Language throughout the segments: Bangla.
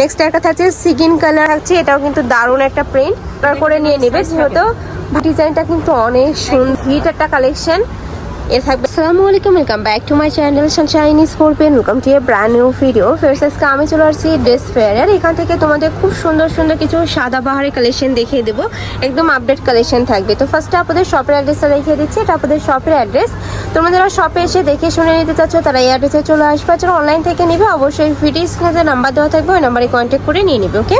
নেক্সট একটা থাকছে সিগিন কালার থাকছে এটাও কিন্তু দারুণ একটা প্রিন্ট করে নিয়ে নেবে, যেহেতু ডিজাইনটা কিন্তু অনেক সুন্দর। হিট একটা কালেকশন এর থাকবে। আসসালামু আলাইকুম welcome back to my channel sunshine is ফোরপেন welcome to a brand new video first আজকে আমি চলে আসছি ড্রেস ফেয়ারের এখান থেকে তোমাদের খুব সুন্দর সুন্দর কিছু সাদা বাহারি কালেকশন দেখিয়ে দেবো। একদম আপডেট কালেকশন থাকবে। তো ফার্স্টে আপনাদের শপের অ্যাড্রেসটা দেখিয়ে দিচ্ছি। এটা আপনাদের শপের অ্যাড্রেস তোমরা যারা শপে এসে দেখে শুনে নিতে চাচ্ছ, তারা এই অ্যাড্রেসে চলে আসবে। যারা অনলাইন থেকে নেবে, অবশ্যই ভিডিও স্ক্রিনে নাম্বার দেওয়া থাকবে, ওই নাম্বারে কন্ট্যাক্ট করে নিয়ে নেবে ওকে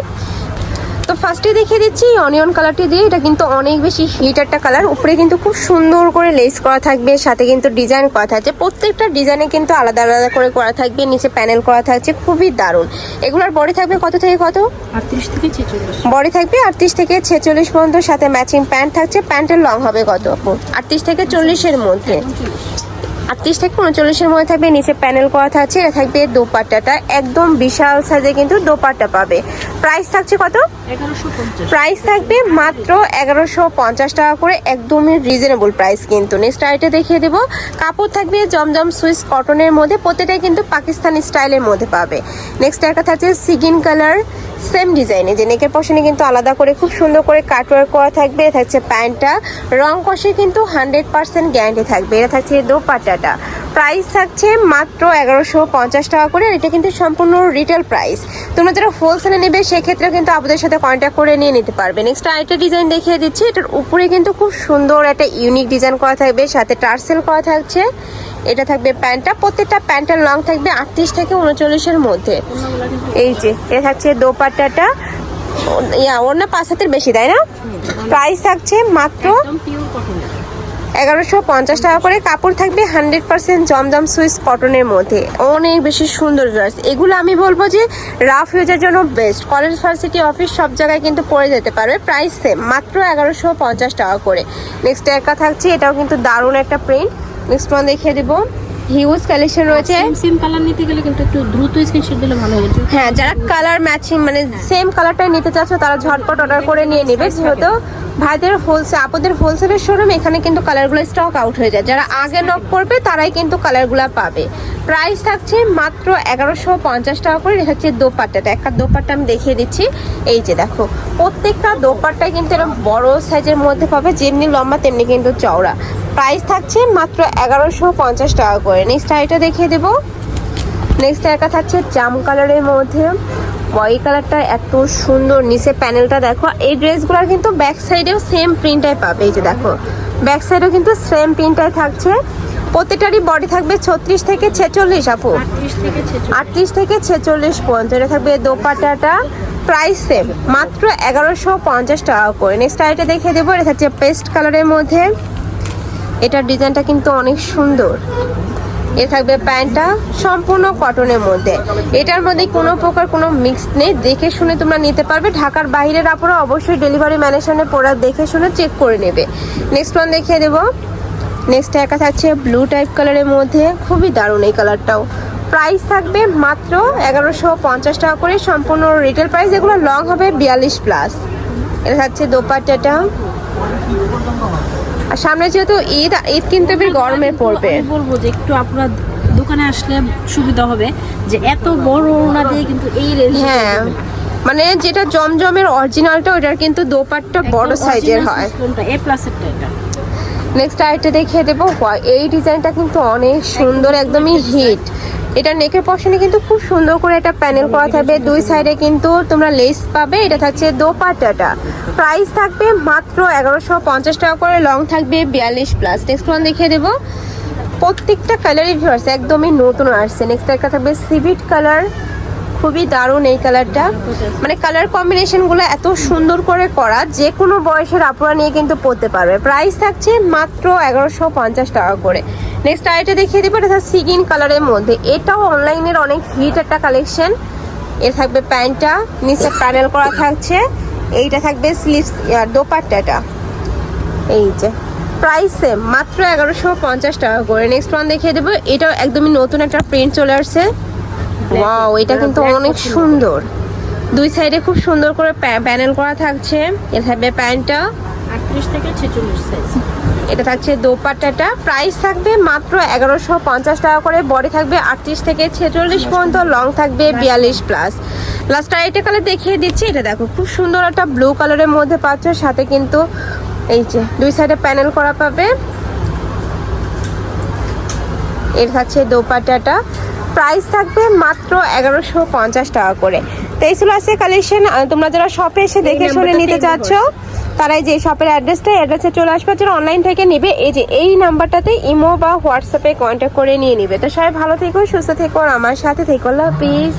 তো ফার্স্টে দেখিয়ে দিচ্ছি অনিয়ন কালারটি দিয়ে এটা কিন্তু অনেক বেশি হিট একটা কালার উপরে কিন্তু খুব সুন্দর করে লেস করা থাকবে সাথে কিন্তু ডিজাইন করা থাকছে। প্রত্যেকটা ডিজাইনে কিন্তু আলাদা আলাদা করে করা থাকবে নিচে প্যানেল করা থাকছে খুবই দারুণ। এগুলোর বডি থাকবে কত থেকে কত? আটত্রিশ থেকে ছেচল্লিশ। বডি থাকবে আটত্রিশ থেকে ছেচল্লিশ পর্যন্ত সাথে ম্যাচিং প্যান্ট থাকছে। প্যান্টের লং হবে কত? আটত্রিশ থেকে চল্লিশের মধ্যে। আটত্রিশ থেকে উনচল্লিশের মধ্যে থাকবে নিচে প্যানেল করা থাকছে এটা থাকবে দোপাট্টাটা। একদম বিশাল সাইজে কিন্তু দোপাট্টা পাবে। প্রাইস থাকছে কত? প্রাইস থাকবে মাত্র এগারোশো পঞ্চাশ টাকা করে একদমই রিজনেবল প্রাইস কিন্তু। নেক্সট আইটে দেখিয়ে দেবো। কাপড় থাকবে জমজম সুইস কটনের মধ্যে প্রত্যেকটাই কিন্তু পাকিস্তানি স্টাইলের মধ্যে পাবে। নেক্সট একটা থাকছে সিগিন কালার সেম ডিজাইনে যে নেকের পশনে কিন্তু আলাদা করে খুব সুন্দর করে কাটওয়ার্ক করা থাকবে। থাকছে প্যান্টটা। রং কষে কিন্তু হান্ড্রেড পার্সেন্ট গ্যারান্টি থাকবে। এটা থাকছে দোপাট্টাটা প্রাইস থাকছে মাত্র এগারোশো পঞ্চাশ টাকা করে আর এটা কিন্তু সম্পূর্ণ রিটেল প্রাইস তোমরা যারা হোলসেলে নেবে সেক্ষেত্রে কিন্তু আপনাদের সাথে কন্ট্যাক্ট করে নিয়ে নিতে পারবে। নেক্সট আরেকটা ডিজাইন দেখিয়ে দিচ্ছি। এটার উপরে কিন্তু খুব সুন্দর একটা ইউনিক ডিজাইন করা থাকবে সাথে টার্সেল করা থাকছে। এটা থাকবে প্যান্টটা প্রত্যেকটা প্যান্টের লং থাকবে আটত্রিশ থেকে উনচল্লিশের মধ্যে। এই যে এটা থাকছে দোপাট্টাটা। ইয়া ওর না পাঁচ হাতের বেশি তাই না? প্রাইস থাকছে মাত্র এগারোশো পঞ্চাশ টাকা করে কাপড় থাকবে হান্ড্রেড পার্সেন্ট জমজম সুইস কটনের মধ্যে। অনেক বেশি সুন্দর ড্রেস এগুলো আমি বলব যে রাফ ইউজের জন্য বেস্ট কলেজ ভার্সিটি অফিস সব জায়গায় কিন্তু পরে যেতে পারবে। প্রাইস সেম মাত্র এগারোশো পঞ্চাশ টাকা করে। নেক্সট একা থাকছে এটাও কিন্তু দারুণ একটা প্রিন্ট নেক্সট ওয়ান দেখিয়ে দেবো। হিউজ কালেকশন রয়েছে। সেম সেম কালার নিতে গেলে কিন্তু একটু দ্রুত স্ক্রিনশট দিলে ভালো হবে হ্যাঁ যারা কালার ম্যাচিং মানে সেম কালারটাই নিতে চাচ্ছ তারা ঝটপট অর্ডার করে নিয়ে নেবে। যেহেতু ভাইদের হোলসেল আপদের হোলসেলের শোরুম এখানে কিন্তু কালারগুলো স্টক আউট হয়ে যায়। যারা আগে নক করবে, তারাই কিন্তু কালারগুলো পাবে। প্রাইস থাকছে মাত্র এগারোশো পঞ্চাশ টাকা করে, এটা হচ্ছে দোপাট্টাটা একটা দোপাট্টা আমি দেখিয়ে দিচ্ছি। এই যে দেখো, প্রত্যেকটা দোপাট্টাই কিন্তু এরকম বড় সাইজের মধ্যে পাবে, যেমনি লম্বা, তেমনি কিন্তু চওড়া। প্রাইস থাকছে মাত্র এগারোশো পঞ্চাশ টাকা করে। নেক্সট আইটা দেখিয়ে দেবো। নেক্সট একটা থাকছে জাম কালারের মধ্যে। ওয়াই কালারটা এত সুন্দর নিচে প্যানেলটা দেখো। এই ড্রেসগুলোর কিন্তু ব্যাক সাইডেও সেম প্রিন্টাই পাবে এই যে দেখো। ব্যাক সাইডেও কিন্তু সেম প্রিন্টাই থাকছে। প্রত্যেকটারই বডি থাকবে ছত্রিশ থেকে ছেচল্লিশ আপু। আটত্রিশ থেকে ছেচল্লিশ। পর্যন্ত এটা থাকবে দোপাট্টাটা প্রাইস সেম মাত্র এগারোশো পঞ্চাশ টাকা করে। নেক্সট আইটা দেখে দেবো এটা থাকছে পেস্ট কালারের মধ্যে। এটার ডিজাইনটা কিন্তু অনেক সুন্দর। এ থাকবে প্যান্টটা সম্পূর্ণ কটনের মধ্যে। এটার মধ্যে কোনো প্রকার কোনো মিক্স নেই। দেখে শুনে তোমরা নিতে পারবে। ঢাকার বাইরের আপনারা অবশ্যই ডেলিভারি ম্যানের সামনে প্রোডাক্ট দেখে শুনে চেক করে নেবে। নেক্সট ওয়ান দেখিয়ে দেবো। নেক্সট একা থাকছে ব্লু টাইপ কালারের মধ্যে। খুবই দারুণ এই কালারটাও প্রাইস থাকবে মাত্র এগারোশো পঞ্চাশ টাকা করে। সম্পূর্ণ রিটেল প্রাইস এগুলো লং হবে বিয়াল্লিশ প্লাস এটা থাকছে দোপাট্টাটা। সামনে যেহেতু ঈদ ঈদ কিন্তু বেশ গরমে পড়বে। বলব যে একটু আপনার দোকানে আসলে সুবিধা হবে যে এত বড় ওনা দিয়ে কিন্তু এই হ্যাঁ মানে যেটা জমজমের অরিজিনালটা ওটার কিন্তু দোপাট্টা বড় সাইজের হয়। এ প্লাসেরটা এটা। নেক্সট আরেকটা দেখিয়ে দেবো। এই ডিজাইনটা কিন্তু অনেক সুন্দর একদমই হিট এটা নেকের পশনে কিন্তু খুব সুন্দর করে একটা প্যানেল করা থাকবে। দুই সাইডে কিন্তু তোমরা লেস পাবে, এটা থাকছে দোপাট্টাটা। প্রাইস থাকবে মাত্র এগারোশো পঞ্চাশ টাকা করে লং থাকবে বিয়াল্লিশ প্লাস নেক্সট ওয়ান দেখিয়ে দেবো। প্রত্যেকটা কালারই ভিউয়ার্স একদমই নতুন আসছে। নেক্সট একটা থাকবে সিভিট কালার খুবই দারুণ এই কালারটা মানে কালার কম্বিনেশনগুলো এত সুন্দর করে করা যে কোনো বয়সের আপুরা নিয়ে কিন্তু পরতে পারবে। প্রাইস থাকছে মাত্র এগারোশো পঞ্চাশ টাকা করে। নেক্সট আরেকটা দেখিয়ে দেবো এটা সিগিন কালারের মধ্যে। এটাও অনলাইনের অনেক হিট একটা কালেকশন এর থাকবে প্যান্টটা নিচে প্যানেল করা থাকছে। এইটা থাকবে স্লিভস দোপাট্টাটা। এই যে প্রাইস সেম মাত্র এগারোশো পঞ্চাশ টাকা করে। নেক্সট ওয়ান দেখিয়ে দেবো এটাও একদমই নতুন একটা প্রিন্ট চলে আসছে। ওয়াও এটা কিন্তু অনেক সুন্দর। দুই সাইডে খুব সুন্দর করে প্যানেল করা থাকছে। এর থাকবে প্যান্টটা। আটত্রিশ থেকে ছেচল্লিশ সাইজ এটা থাকছে দোপাট্টাটা। প্রাইস থাকবে মাত্র এগারোশো পঞ্চাশ টাকা করে। বডি থাকবে আটত্রিশ থেকে ছেচল্লিশ পর্যন্ত। লং থাকবে বিয়াল্লিশ প্লাস লাস্ট আরেকটা কালার দেখিয়ে দিচ্ছি। এটা দেখো খুব সুন্দর একটা ব্লু কালারের মধ্যে পাচ্ছ। সাথে কিন্তু এই যে দুই সাইডে প্যানেল করা পাবে। এর থাকছে দোপাট্টাটা। প্রাইস থাকবে মাত্র এগারোশো পঞ্চাশ টাকা করে। তো এই ছিল আছে কালেকশন তোমরা যারা শপে এসে দেখে শুনে নিতে চাচ্ছ তারাই যে শপের অ্যাড্রেসটা অ্যাড্রেসে চলে আসবে যারা অনলাইন থেকে নেবে, এই যে এই নাম্বারটাতে ইমো বা হোয়াটসঅ্যাপে কন্ট্যাক্ট করে নিয়ে নিবে। তো সবাই ভালো থেকো, সুস্থ থেকো আমার সাথে থেকো প্লিজ